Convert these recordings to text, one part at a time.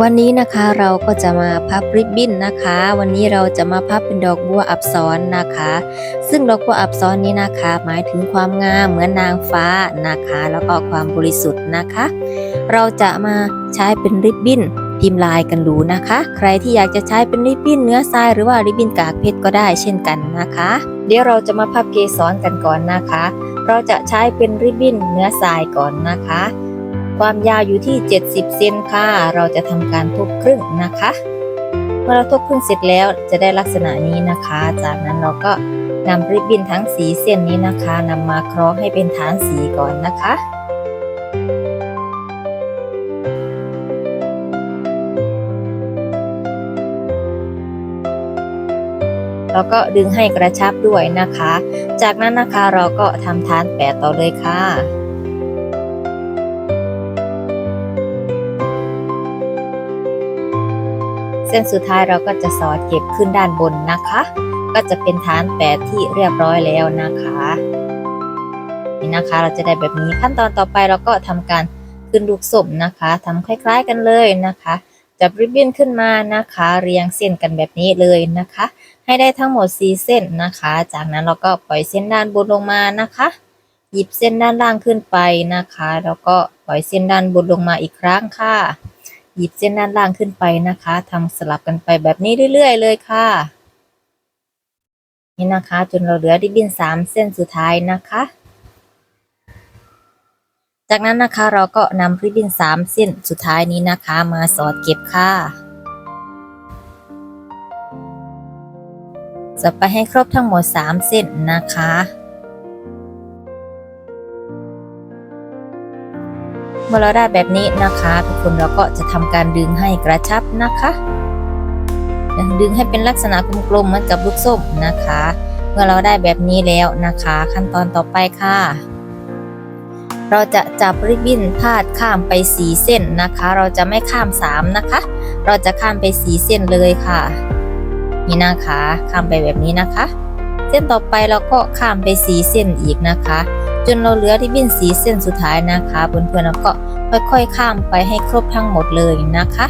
วันนี้นะคะเราก็จะมาพับริบบิ้นนะคะ วันนี้เราจะมาพับเป็นดอกบัวอับซ้อนนะคะ ซึ่งดอกบัวอับซ้อนนี้นะคะ หมายถึงความงามเหมือนนางฟ้านะคะ แล้วก็ความบริสุทธิ์นะคะ เราจะมาใช้เป็นริบบิ้นพิมพ์ลายกันดูนะคะ ใครที่อยากจะใช้เป็นริบบิ้นเนื้อทรายหรือว่าริบบิ้นกากเพชรก็ได้เช่นกันนะคะ เดี๋ยวเราจะมาพับเกสรกันก่อนนะคะ เราจะใช้เป็นริบบิ้นเนื้อทรายก่อนนะคะ ความยาวอยู่ที่ 70 เซนค่ะ เราจะทำการทุบครึ่งนะคะ เมื่อเราทุบครึ่งเสร็จแล้วจะได้ลักษณะนี้นะคะ จากนั้นเราก็นำริบบิ้นทั้งสีเส้นนี้นะคะนำมาคล้องให้เป็นฐานสีก่อนนะคะ แล้วก็ดึงให้กระชับด้วยนะคะ จากนั้นนะคะเราก็ทำฐานแปะต่อเลยค่ะ ส้นสุดท้ายเราก็จะสอดเก็บขึ้นด้านบนนะคะ ก็จะเป็นฐานแปดที่เรียบร้อยแล้วนะคะนี่นะคะ เราจะได้แบบนี้ขั้นตอนต่อไปเราก็ทำการขึ้นลูกศมนะคะทำคล้าย ๆกันเลยนะคะ จับริบบิ้นขึ้นมานะคะ เรียงเส้นกันแบบนี้เลยนะคะ ให้ได้ทั้งหมด 4 เส้นนะคะ จากนั้นเราก็ปล่อยเส้นด้านบนลงมานะคะ หยิบเส้นด้านล่างขึ้นไปนะคะ แล้วก็ปล่อยเส้นด้านบนลงมาอีกครั้งค่ะ หยิบเส้นด้านล่างขึ้นไปนะคะทำสลับกันไปแบบนี้เรื่อยๆ เลยค่ะ นี่นะคะ จนเราเหลือริบบิ้น3เส้นสุดท้ายนะคะ จากนั้นนะคะเราก็นำริบบิ้น3เส้นสุดท้ายนี้นะคะ มาสอดเก็บค่ะจะไปให้ครบทั้งหมด 3 เส้นนะคะ เมื่อเราได้แบบนี้นะคะ ทุกคนเราก็จะทำการดึงให้กระชับนะคะ ดึงให้เป็นลักษณะกลมๆเหมือนกับลูกส้มนะคะ เมื่อเราได้แบบนี้แล้วนะคะ ขั้นตอนต่อไปค่ะเราจะจับริบบิ้นพาดข้ามไปสีเส้นนะคะ เราจะไม่ข้ามสามนะคะ เราจะข้ามไปสีเส้นเลยค่ะ นี่นะคะ ข้ามไปแบบนี้นะคะ เส้นต่อไปเราก็ข้ามไปสีเส้นอีกนะคะ จนเราเหลือริบบิ้นสีเส้นสุดท้ายนะคะเพื่อนๆแล้วก็ค่อยๆข้ามไปให้ครบทั้งหมดเลยนะคะ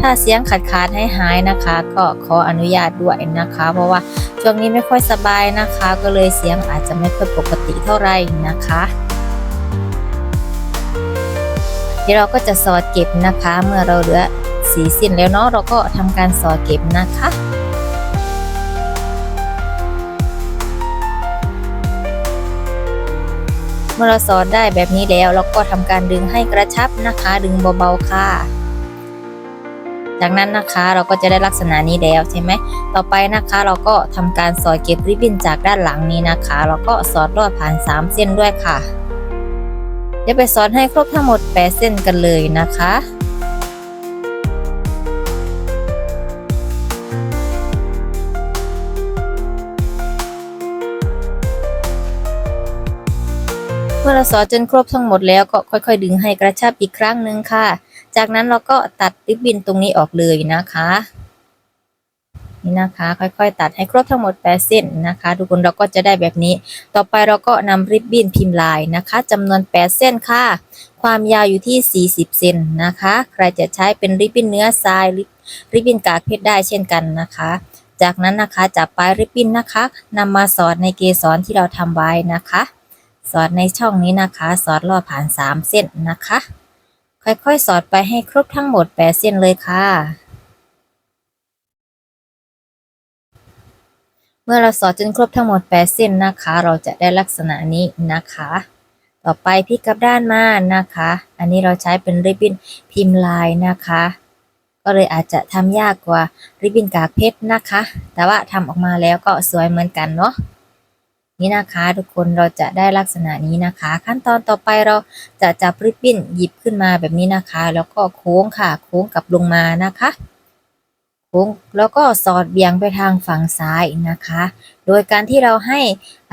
ถ้าเสียงขาดขาดให้หายนะคะ ก็ขออนุญาตด้วยนะคะ เพราะว่าช่วงนี้ไม่ค่อยสบายนะคะ ก็เลยเสียงอาจจะไม่ค่อยปกติเท่าไหร่นะคะเดี๋ยวเราก็จะสอดเก็บนะคะ เมื่อเราเหลือสีสิ้นแล้วเนาะเราก็ทำการสอดเก็บนะคะ มื่อเราสอนได้แบบนี้แล้วเราก็ทำการดึงให้กระชับนะคะ ดึงเบาๆค่ะ จากนั้นนะคะเราก็จะได้ลักษณะนี้แล้วใช่ไหมต่อไปนะคะเราก็ทำการสอดเก็บริบบิ้นจากด้านหลังนี้นะคะ เราก็สอดลอดผ่าน 3 เส้นด้วยค่ะ เดี๋ยวไปสอดให้ครบทั้งหมด 8 เส้นกันเลยนะคะ เมื่อเราสอดจนครบทั้งหมดแล้วก็ค่อยๆ ดึงให้กระชับอีกครั้งหนึ่งค่ะ จากนั้นเราก็ตัดริบบิ้นตรงนี้ออกเลยนะคะนี่นะคะ ค่อยๆ ตัดให้ครบทั้งหมด8เส้นนะคะ ทุกคนเราก็จะได้แบบนี้ ต่อไปเราก็นำริบบิ้นพิมพ์ลายนะคะจำนวน8เส้นค่ะ ความยาวอยู่ที่ 40 เซนนะคะ ใครจะใช้เป็นริบบิ้นเนื้อทรายริบบิ้นกากเพชรได้เช่นกันนะคะ จากนั้นนะคะจับปลายริบบิ้นนะคะนำมาสอดในเกสรที่เราทำไว้นะคะ สอดในช่องนี้นะคะ สอดลอดผ่าน 3 เส้นนะคะ ค่อยๆ สอดไปให้ครบทั้งหมด 8 เส้นเลยค่ะ เมื่อเราสอดจนครบทั้งหมด 8 เส้นนะคะ เราจะได้ลักษณะนี้นะคะ ต่อไปพลิกกลับด้านมานะคะ อันนี้เราใช้เป็นริบบิ้นพิมพ์ลายนะคะก็เลยอาจจะทำยากกว่าริบบิ้นกากเพชรนะคะ แต่ว่าทำออกมาแล้วก็สวยเหมือนกันเนาะ นี่นะคะทุกคนเราจะได้ลักษณะนี้นะคะ ขั้นตอนต่อไปเราจะจับริบบิ้นหยิบขึ้นมาแบบนี้นะคะ แล้วก็โค้งค่ะ โค้งกลับลงมานะคะโค้งแล้วก็สอดเบี่ยงไปทางฝั่งซ้ายนะคะ โดยการที่เราให้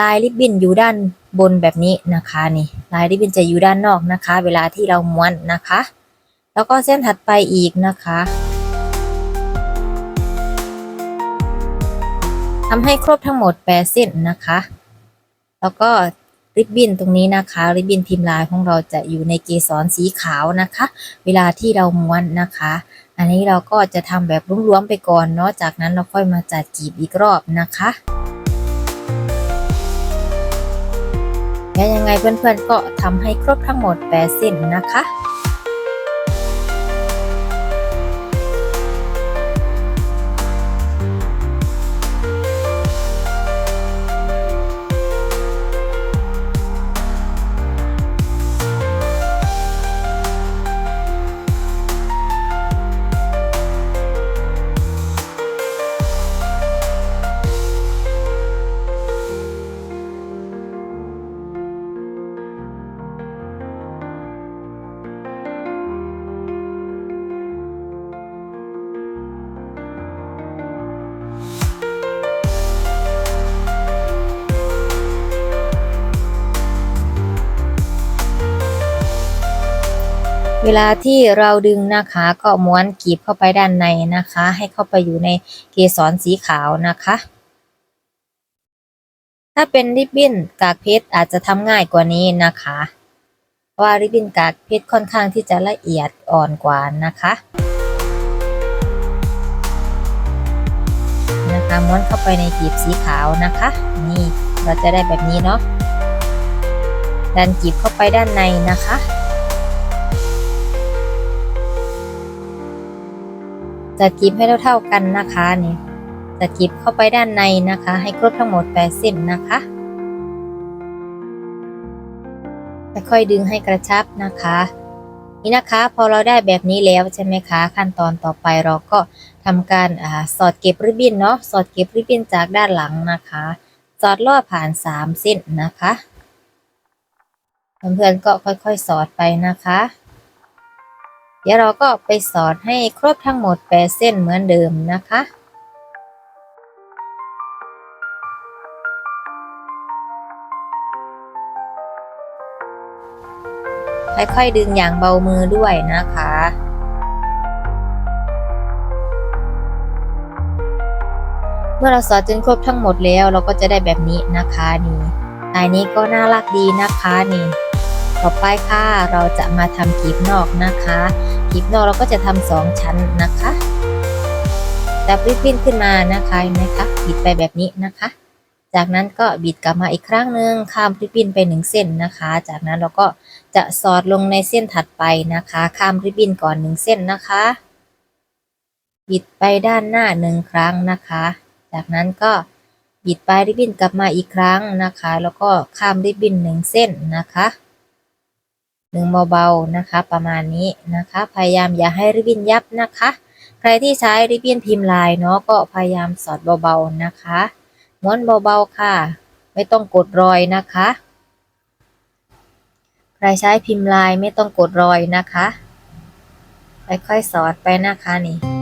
ลายริบบิ้นอยู่ด้านบนแบบนี้นะคะนี่ลายริบบิ้นจะอยู่ด้านนอกนะคะ เวลาที่เราม้วนนะคะ แล้วก็เส้นถัดไปอีกนะคะทำให้ครบทั้งหมด8เส้นนะคะ แล้วก็ริบบิ้นตรงนี้นะคะ ริบบิ้นพิมพ์ลายของเราจะอยู่ในเกสรสีขาวนะคะ เวลาที่เราม้วนนะคะ อันนี้เราก็จะทำแบบล้วมๆไปก่อนเนาะจากนั้นเราค่อยมาจัดกีบอีกรอบนะคะแล้วยังไงเพื่อนๆก็ทำให้ครบทั้งหมด8เส้นนะคะ เวลาที่เราดึงนะคะ ก็ม้วนกีบเข้าไปด้านในนะคะ ให้เข้าไปอยู่ในเกสรสีขาวนะคะ ถ้าเป็นริบบิ้นกากเพชรอาจจะทำง่ายกว่านี้นะคะเพราะว่าริบบิ้นกากเพชรค่อนข้างที่จะละเอียดอ่อนกว่านะคะนะคะม้วนเข้าไปในกีบสีขาวนะคะ นี่เราจะได้แบบนี้เนาะดันกีบเข้าไปด้านในนะคะ จะกีบให้เท่าๆกันนะคะนี่จะกีบเข้าไปด้านในนะคะ ให้ครบทั้งหมด8เส้นนะคะค่อยๆดึงให้กระชับนะคะ นี่นะคะพอเราได้แบบนี้แล้วใช่ไหมคะ ขั้นตอนต่อไปเราก็ทำการอ่าสอดเก็บริบบิ้นเนาะสอดเก็บริบบิ้นจากด้านหลังนะคะ สอดลอดผ่าน3เส้นนะคะเพื่อนๆก็ค่อยๆสอดไปนะคะ เดี๋ยวเราก็ไปสอดให้ครบทั้งหมด8เส้นเหมือนเดิมนะคะ ค่อยๆดึงอย่างเบามือด้วยนะคะเมื่อเราสอดจนครบทั้งหมดแล้วเราก็จะได้แบบนี้นะคะนี่ลายนี้ก็น่ารักดีนะคะนี่ ต่อไปค่ะ เราจะมาทำกีบนอกนะคะกีบนอกเราก็จะทำสองชั้นนะคะจับริบบิ้นขึ้นมานะคะเห็นไหมคะบิดไปแบบนี้นะคะ จากนั้นก็บิดกลับมาอีกครั้งหนึ่งข้ามริบบิ้นไปหนึ่งเส้นนะคะ จากนั้นเราก็จะสอดลงในเส้นถัดไปนะคะ ข้ามริบบิ้นก่อนหนึ่งเส้นนะคะ บิดไปด้านหน้าหนึ่งครั้งนะคะ จากนั้นก็บิดปลายริบบิ้นกลับมาอีกครั้งนะคะ แล้วก็ข้ามริบบิ้นหนึ่งเส้นนะคะ หนึ่งเบาๆนะคะ ประมาณนี้นะคะ พยายามอย่าให้ริบบิ้นยับนะคะ ใครที่ใช้ริบบิ้นพิมพ์ลายเนาะก็พยายามสอดเบาๆนะคะ ม้วนเบาๆค่ะ ไม่ต้องกดรอยนะคะ ใครใช้พิมพ์ลายไม่ต้องกดรอยนะคะค่อยๆสอดไปนะคะนี่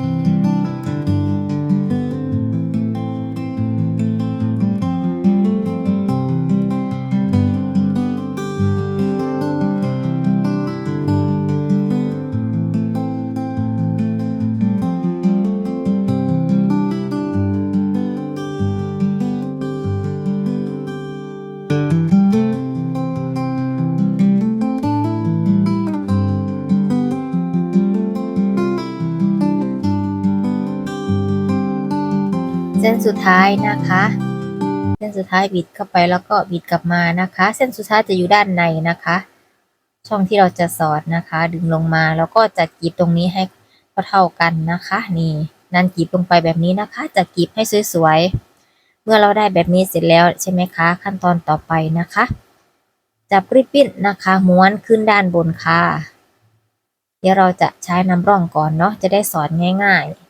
ส้นสุดท้ายนะคะ เส้นสุดท้ายบิดเข้าไปแล้วก็บิดกลับมานะคะ เส้นสุดท้ายจะอยู่ด้านในนะคะ ช่องที่เราจะสอดนะคะ ดึงลงมาแล้วก็จะกรีบตรงนี้ให้เท่ากันนะคะ นี่นั่นกรีบลงไปแบบนี้นะคะ จะกรีบให้สวยๆ เมื่อเราได้แบบนี้เสร็จแล้วใช่ไหมคะ ขั้นตอนต่อไปนะคะ จับริบบิ้นนะคะ ม้วนขึ้นด้านบนค่ะ เดี๋ยวเราจะใช้น้ำร่องก่อนเนาะจะได้สอนง่าย ๆ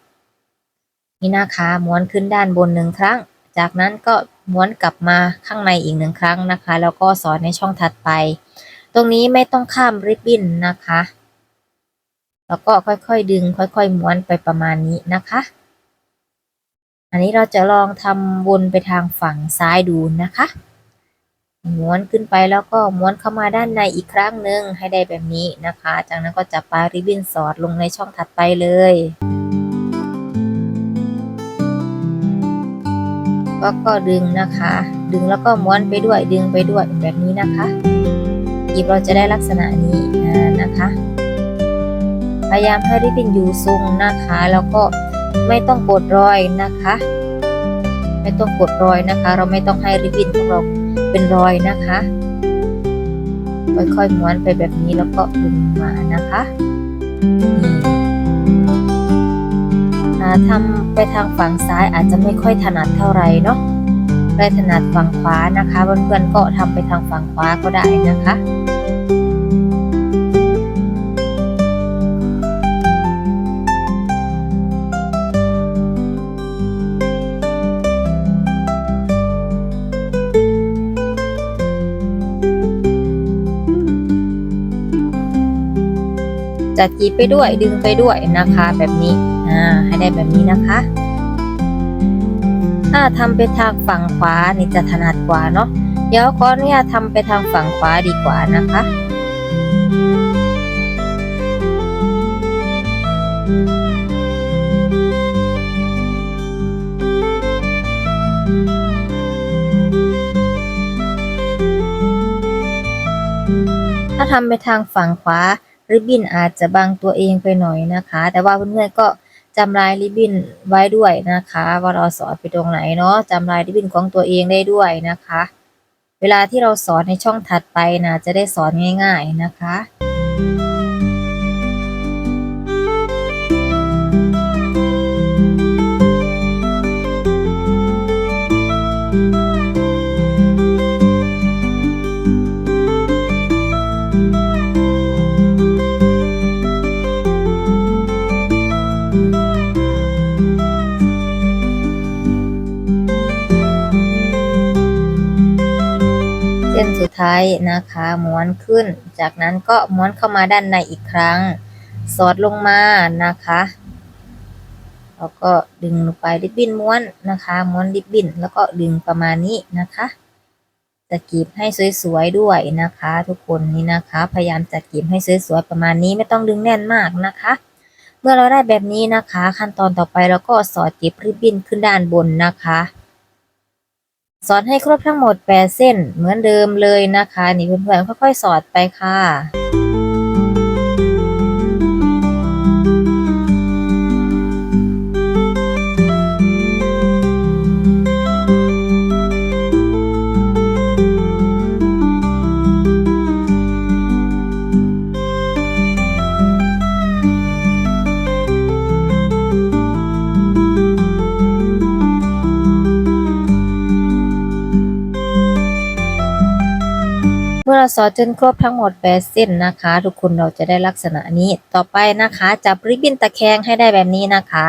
นี่นะคะม้วนขึ้นด้านบนหนึ่งครั้ง จากนั้นก็ม้วนกลับมาข้างในอีกหนึ่งครั้งนะคะ แล้วก็สอนในช่องถัดไป ตรงนี้ไม่ต้องข้ามริบบิ้นนะคะ แล้วก็ค่อยๆดึง ค่อยๆม้วนไปประมาณนี้นะคะ อันนี้เราจะลองทำวนไปทางฝั่งซ้ายดูนะคะม้วนขึ้นไปแล้วก็ม้วนเข้ามาด้านในอีกครั้งหนึ่งให้ได้แบบนี้นะคะ จากนั้นก็จับปลาริบบิ้นสอดลงในช่องถัดไปเลย ก็ก็ดึงนะคะ ดึงแล้วก็ม้วนไปด้วยดึงไปด้วยแบบนี้นะคะกีบเราจะได้ลักษณะนี้นะคะ พยายามให้ริบบิ้นอยู่ทรงนะคะ แล้วก็ไม่ต้องกดรอยนะคะ ไม่ต้องกดรอยนะคะ เราไม่ต้องให้ริบบิ้นของเราเป็นรอยนะคะค่อยๆม้วนไปแบบนี้แล้วก็ดึงมานะคะนี่าทำไปทางฝั่งซ้ายอาจจะไม่ค่อยถนัดเท่าไหร่เนาะใครถนัดฝั่งขวานะคะเพื่อนๆก็ทำไปทางฝั่งขวาก็ได้นะคะจัดจีบไปด้วยดึงไปด้วยนะคะแบบนี้ อ่าให้ได้แบบนี้นะคะ ถ้าทำไปทางฝั่งขวานี่จะถนัดกว่าเนาะเดี๋ยวขออนุญาตทำไปทางฝั่งขวาดีกว่านะคะถ้าทำไปทางฝั่งขวาริบบิ้นอาจจะบังตัวเองไปหน่อยนะคะ แต่ว่าเพื่อนๆก็ จำลายริบบิ้นไว้ด้วยนะคะ ว่าเราสอนไปตรงไหนเนาะจำลายริบบิ้นของตัวเองได้ด้วยนะคะ เวลาที่เราสอนในช่องถัดไปนะจะได้สอนง่าย ๆนะคะ สุดท้ายนะคะม้วนขึ้น จากนั้นก็ม้วนเข้ามาด้านในอีกครั้ง สอดลงมานะคะแล้วก็ดึงลงไปริบบิ้นม้วนนะคะ ม้วนริบบิ้นแล้วก็ดึงประมาณนี้นะคะจะกีบให้สวยๆด้วยนะคะ ทุกคนนี่นะคะ พยายามจัดกีบให้สวยๆประมาณนี้ไม่ต้องดึงแน่นมากนะคะ เมื่อเราได้แบบนี้นะคะ ขั้นตอนต่อไปเราก็สอดก็บริบบิ้นขึ้นด้านบนนะคะ สอดให้ครบทั้งหมด 8 เส้นเหมือนเดิมเลยนะคะ นี่เพื่อนๆค่อยๆ สอดไปค่ะ สอดจนครบทั้งหมด8เส้นนะคะ ทุกคนเราจะได้ลักษณะนี้ต่อไปนะคะ จับริบบิ้นตะแคงให้ได้แบบนี้นะคะ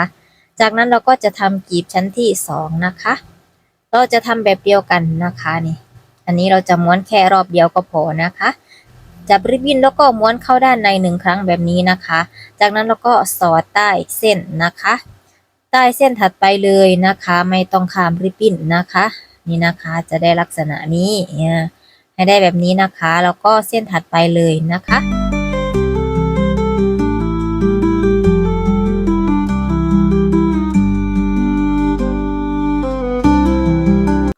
จากนั้นเราก็จะทำกีบชั้นที่2นะคะ เราจะทำแบบเดียวกันนะคะนี่ อันนี้เราจะม้วนแค่รอบเดียวก็พอนะคะ จับริบบิ้นแล้วก็ม้วนเข้าด้านในหนึ่งครั้งแบบนี้นะคะ จากนั้นเราก็สอดใต้เส้นนะคะ ใต้เส้นถัดไปเลยนะคะ ไม่ต้องข้ามริบบิ้นนะคะ นี่นะคะจะได้ลักษณะนี้เนี่ย ให้ได้แบบนี้นะคะ แล้วก็เส้นถัดไปเลยนะคะ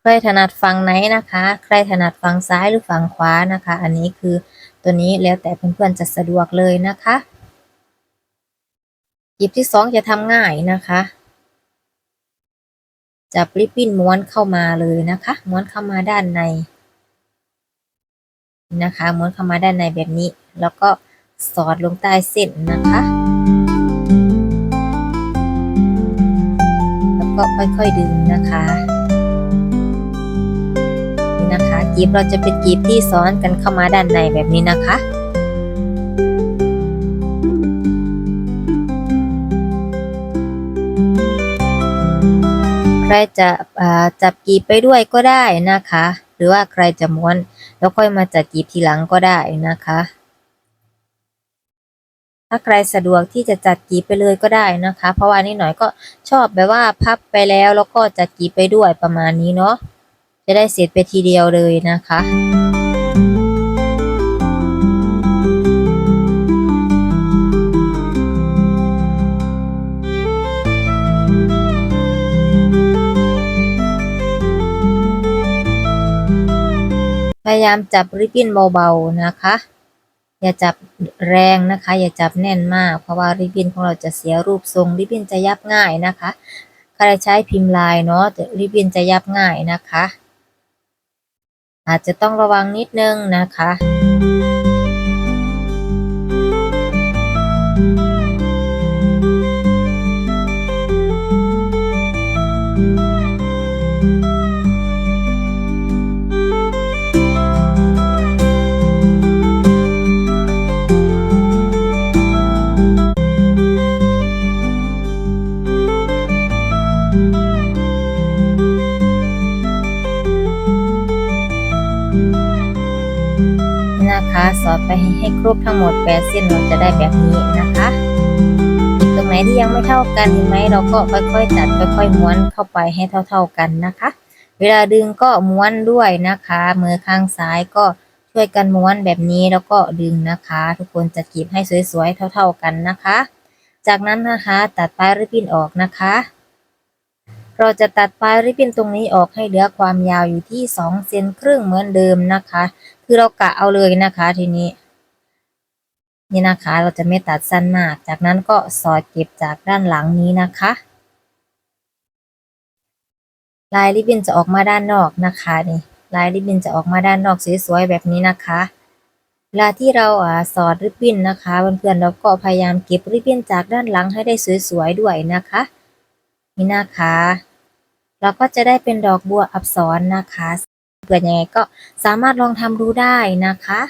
ใครถนัดฝั่งไหนนะคะ ใครถนัดฝั่งซ้ายหรือฝั่งขวานะคะ อันนี้คือตัวนี้แล้วแต่เพื่อนๆจะสะดวกเลยนะคะหยิบที่สองจะทำง่ายนะคะ จับริบบิ้นม้วนเข้ามาเลยนะคะ ม้วนเข้ามาด้านใน นะคะม้วนเข้ามาด้านในแบบนี้ แล้วก็สอดลงใต้เส้นนะคะ แล้วก็ค่อยๆดึงนะคะนี่นะคะกีบเราจะเป็นกีบที่ซ้อนกันเข้ามาด้านในแบบนี้นะคะใครจะจับกีบไปด้วยก็ได้นะคะ หรือว่าใครจะม้วน แล้วค่อยมาจัดกีบทีหลังก็ได้นะคะ ถ้าใครสะดวกที่จะจัดกีบไปเลยก็ได้นะคะ เพราะว่านี่หน่อยก็ชอบแบบว่าพับไปแล้วแล้วก็จัดกีบไปด้วยประมาณนี้เนาะจะได้เสร็จไปทีเดียวเลยนะคะ พยายามจับริบบิ้นเบาๆนะคะ อย่าจับแรงนะคะ อย่าจับแน่นมาก เพราะว่าริบบิ้นของเราจะเสียรูปทรงริบบิ้นจะยับง่ายนะคะใครใช้พิมพ์ลายเนาะริบบิ้นจะยับง่ายนะคะ อาจจะต้องระวังนิดนึงนะคะ นะคะสอดไปให้ครบทั้งหมด8เส้นเราจะได้แบบนี้นะคะตรงไหนที่ยังไม่เท่ากันเห็นไหมเราก็ค่อยๆจัดค่อยๆม้วนเข้าไปให้เท่า ๆกันนะคะ เวลาดึงก็ม้วนด้วยนะคะ มือข้างซ้ายก็ช่วยกันม้วนแบบนี้แล้วก็ดึงนะคะ ทุกคนจะกีบให้สวยๆเท่า ๆกันนะคะ จากนั้นนะคะตัดปลายริบบิ้นออกนะคะ เราจะตัดปลายริบบิ้นตรงนี้ออกให้เหลือความยาวอยู่ที่2เซนครึ่งเหมือนเดิมนะคะ คือเรากะเอาเลยนะคะทีนี้ นี่นะคะเราจะไม่ตัดสั้นมาก จากนั้นก็สอดเก็บจากด้านหลังนี้นะคะ ลายริบบิ้นจะออกมาด้านนอกนะคะนี่ลายริบบิ้นจะออกมาด้านนอกสวยๆแบบนี้นะคะเวลาที่เราอ่าสอดริบบิ้นนะคะเพื่อนๆเราก็พยายามเก็บริบบิ้นจากด้านหลังให้ได้สวยๆด้วยนะคะ นี่นะคะ เราก็จะได้เป็นดอกบัวอักษรนะคะเผื่อยังไงก็สามารถลองทำดูได้นะคะ